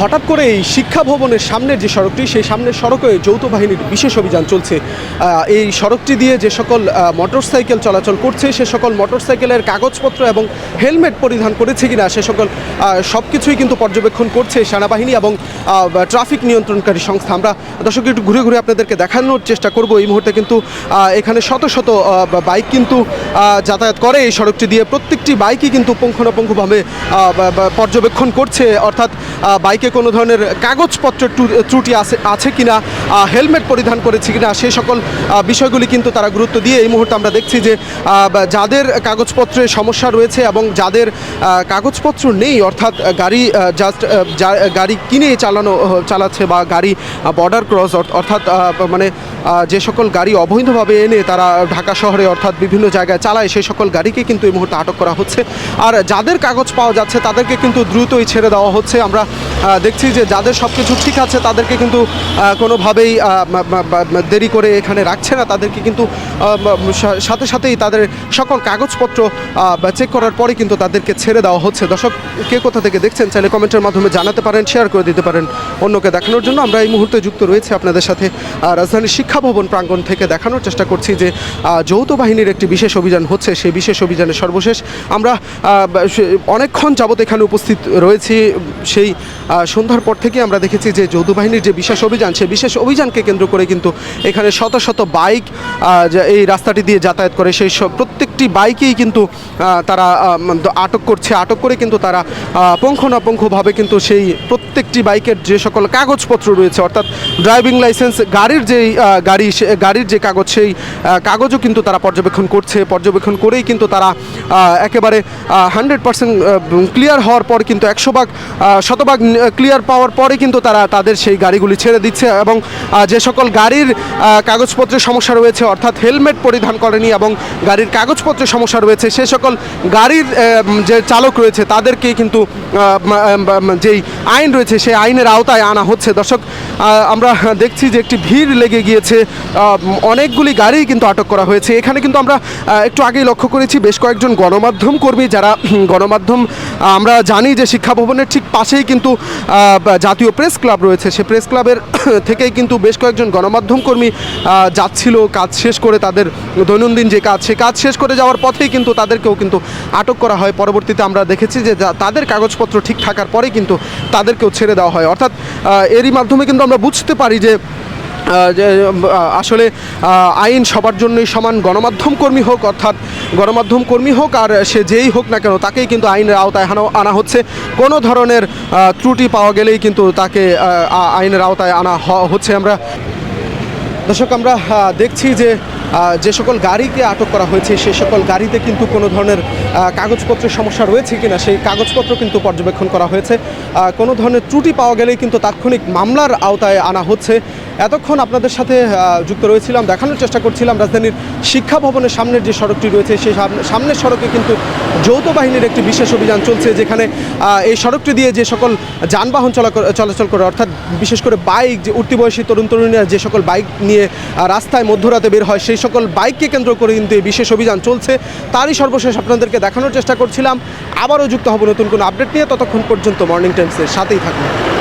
হঠাৎ করে এই শিক্ষা ভবনের সামনের যে সড়কটি সেই সামনের সড়কে যৌথ বাহিনীর বিশেষ অভিযান চলছে। এই সড়কটি দিয়ে যে সকল মোটরসাইকেল চলাচল করছে সে সকল মোটরসাইকেলের কাগজপত্র এবং হেলমেট পরিধান করেছে কিনা সে সকল সব কিছুই কিন্তু পর্যবেক্ষণ করছে সেনাবাহিনী এবং ট্রাফিক নিয়ন্ত্রণকারী সংস্থা। আমরা দর্শক একটু ঘুরে ঘুরে আপনাদেরকে দেখানোর চেষ্টা করব। এই মুহূর্তে কিন্তু এখানে শত শত বাইক কিন্তু যাতায়াত করে এই সড়কটি দিয়ে। প্রত্যেকটি বাইকই কিন্তু পুঙ্খানুপুঙ্খভাবে পর্যবেক্ষণ করছে। অর্থাৎ আহ, বাইকে কোনো ধরনের কাগজপত্র ত্রুটি আছে আছে কিনা আহ, হেলমেট পরিধান করেছে কিনা সেই সকল বিষয়গুলি কিন্তু তারা গুরুত্ব দিয়ে এই মুহূর্তে আমরা দেখছি যে যাদের কাগজপত্রে সমস্যা রয়েছে এবং যাদের কাগজপত্র নেই অর্থাৎ গাড়ি জাস্ট গাড়ি কিনে চালানো চালাচ্ছে বা গাড়ি বর্ডার ক্রস অর্থাৎ মানে যে সকল গাড়ি অবৈধভাবে এনে তারা ঢাকা শহরে অর্থাৎ বিভিন্ন জায়গায় চালায় সেই সকল গাড়িকে কিন্তু এই মুহূর্তে আটক করা হচ্ছে। আর যাদের কাগজ পাওয়া যাচ্ছে তাদেরকে কিন্তু দ্রুতই ছেড়ে দেওয়া হচ্ছে। আমরা দেখছি যে যাদের সব কিছু ঠিক আছে, তাদেরকে কিন্তু কোনোভাবেই দেরি করে এখানে রাখছে না। তাদেরকে কিন্তু সাথে সাথেই তাদের সকল কাগজপত্র চেক করার পরে কিন্তু তাদেরকে ছেড়ে দেওয়া হচ্ছে। দর্শক, কে কোথা থেকে দেখছেন চাইলে কমেন্টের মাধ্যমে জানাতে পারেন শেয়ার করে দিতে পারেন অন্যকে দেখানোর জন্য। আমরা এই মুহূর্তে যুক্ত রয়েছে আপনাদের সাথে রাজধানীর শিক্ষা ভবন প্রাঙ্গণ থেকে। দেখানোর চেষ্টা করছি যে যৌথ বাহিনীর একটি বিশেষ অভিযান হচ্ছে। সেই বিশেষ অভিযানের সর্বশেষ আমরা অনেকক্ষণ যাবত এখানে উপস্থিত রয়েছি। সেই সন্ধ্যার পর থেকে আমরা দেখেছি যে যৌথ বাহিনীর যে বিশেষ অভিযান, সে বিশেষ অভিযানকে কেন্দ্র করে কিন্তু এখানে শত শত বাইক এই রাস্তাটি দিয়ে যাতায়াত করে, সেই সব প্রত্যেকটি বাইকেই কিন্তু তারা আটক করছে। আটক করে কিন্তু তারা পুঙ্খানুপুঙ্খভাবে কিন্তু সেই প্রত্যেকটি বাইকের যে সকল কাগজপত্র রয়েছে, অর্থাৎ ড্রাইভিং লাইসেন্স, গাড়ির যেই গাড়ি গাড়ির যে কাগজ, সেই কাগজও কিন্তু তারা পর্যবেক্ষণ করছে। পর্যবেক্ষণ করেই কিন্তু তারা একেবারে হান্ড্রেড পার্সেন্ট ক্লিয়ার হওয়ার পর কিন্তু একশো ভাগ শতভাগ ক্লিয়ার পাওয়ার পরে কিন্তু তারা তাদের সেই গাড়িগুলি ছেড়ে দিচ্ছে এবং যে সকল গাড়ির কাগজপত্রের সমস্যা রয়েছে, অর্থাৎ হেলমেট পরিধান করেনি এবং গাড়ির কাগজপত্রের সমস্যা রয়েছে, সে সকল গাড়ির যে চালক রয়েছে তাদেরকে কিন্তু যেই আইন রয়েছে, সেই আইনের আওতায় আনা হচ্ছে। দর্শক আমরা দেখছি যে একটি ভিড় লেগে গিয়েছে অনেকগুলি গাড়ি কিন্তু আটক করা হয়েছে। এখানে কিন্তু আমরা একটু আগেই লক্ষ্য করেছি, বেশ কয়েকজন গণমাধ্যম কর্মী যারা গণমাধ্যম, আমরা জানি যে শিক্ষা ভবনের ঠিক পাশেই কিন্তু জাতীয় প্রেস ক্লাব রয়েছে। সে প্রেস ক্লাবের থেকেই কিন্তু বেশ কয়েকজন গণমাধ্যম কর্মী যাচ্ছিল, কাজ শেষ করে তাদের দৈনন্দিন যে কাজ, সে কাজ শেষ করে যাওয়ার পথেই কিন্তু তাদেরকেও কিন্তু আটক করা হয়। পরবর্তীতে আমরা দেখেছি যে তাদের কাগজপত্র ঠিক থাকার পরেই কিন্তু তাদেরকেও ছেড়ে দেওয়া হয়। অর্থাৎ এরই মাধ্যমে কিন্তু আমরা বুঝতে পারি যে আসলে আইন সবার জন্যই সমান, গণমাধ্যম কর্মী হোক, অর্থাৎ গণমাধ্যম কর্মী হোক আর সে যেই হোক না কেন, তাকেই কিন্তু আইনের আওতায় আনা হচ্ছে। কোনো ধরনের ত্রুটি পাওয়া গেলেই কিন্তু তাকে আইনের আওতায় আনা হচ্ছে আমরা। দর্শক, আমরা দেখছি যে যে সকল গাড়িকে আটক করা হয়েছে, সে সকল গাড়িতে কিন্তু কোনো ধরনের কাগজপত্রের সমস্যা রয়েছে কিনা, সেই কাগজপত্র কিন্তু পর্যবেক্ষণ করা হয়েছে। কোনো ধরনের ত্রুটি পাওয়া গেলেই কিন্তু তাৎক্ষণিক মামলার আওতায় আনা হচ্ছে। এতক্ষণ আপনাদের সাথে যুক্ত রয়েছিলাম, দেখানোর চেষ্টা করছিলাম রাজধানীর শিক্ষা ভবনের সামনের যে সড়কটি রয়েছে, সেই সামনে- সামনের সড়কে কিন্তু যৌথ বাহিনীর একটি বিশেষ অভিযান চলছে, যেখানে এই সড়কটি দিয়ে যে সকল যানবাহন চলা চলাচল করে, অর্থাৎ বিশেষ করে বাইক, যে উঠতি বয়সী তরুণ তরুণীরা যে সকল বাইক নিয়ে রাস্তায় মধ্যরাতে বের হয়, সেই সকল বাইককে কেন্দ্র করে কিন্তু এই বিশেষ অভিযান চলছে। তারই সর্বশেষ আপনাদেরকে দেখানোর চেষ্টা করছিলাম। আবারও যুক্ত হব নতুন কোনো আপডেট নিয়ে, ততক্ষণ পর্যন্ত মর্নিং টাইমসের সাথেই থাকুন।